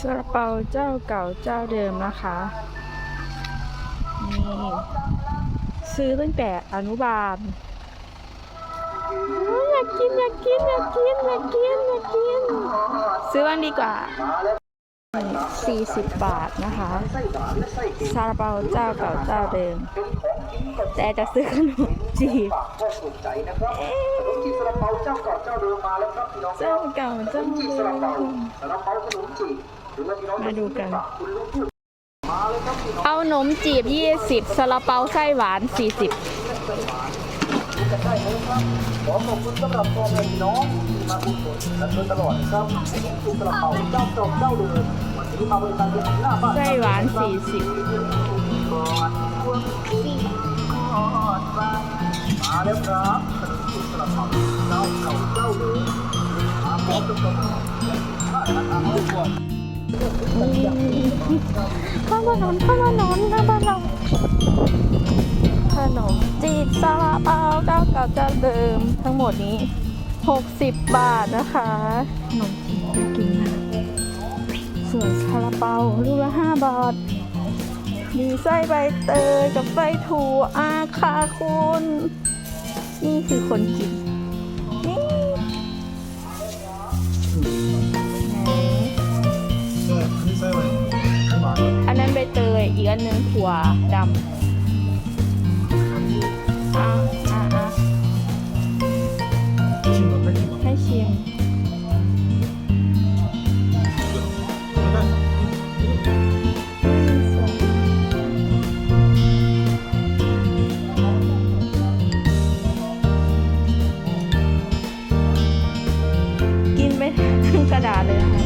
ซาลาเปาเจ้าเก่าเจ้าเดิมนะคะนี่ซื้อตั้งแต่อนุบาลอยอยากกินอยากกินอยากกินอยากกินอยากกิน ซื้อบ้างดีกว่า 40 บาทนะคะซาลาเปาเจ้าเก่าเจ้าเดิม แต่จะซื้อขนมจีบพ่อสุขใจนะครับขนมจีบซาลาเปาเจ้าเก่าเจ้าเดิมมาแล้วครับพี่น้องเจ้าเก่าเจ้าจีบเดิซาลาเปามซาลาเปาขนมจีบหรือว่าพี่น้องมาดูกันคุณลูกพูดมาเลยครับพี่น้องเอานมจีบ 20ซาลาเปาไส้หวาน 40 กันได้เลยครับ ขอขอบคุณสำหรับพ่อแม่พี่น้องที่มาอุดหนุนกันโดยตลอดนะครับขนมจีบซาลาเปาเจ้าเก่าเจ้าเดิมวันนี้มาบริการที่หน้าบ้านไส้หวาน40ก่อนควรสี่ก่อนมาแล้วครับขนมจีบซาลาเปาเจ้าเก่าเจ้าเดิมมาพร้อมกับขนมถ้าทานอาหารก่อนข้าวหนมข้าวหนมข้าวหนมขนมจีบซาลาเปา เจ้าเก่าเจ้าเดิมทั้งหมดนี้ 60 บาทนะคะขนมจีน่ากินมากส่วนซาลาเปาลูกละ 5 บาท มีไส้ใบเตยกับไส้ถั่วอาคาคุณ นี่คือคนกินนี่อันนั้นใบเตยอีกอันหนึงถั่วดำ กระดาเลยค่ะ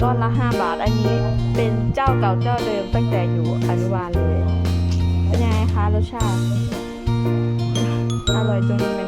ต้นละ 5 บาท อันนี้เป็นเจ้าเก่าเจ้าเดิมตั้งแต่อยู่อนุบาลเลย เป็นยังไงคะรสชาติ อร่อยจนลืม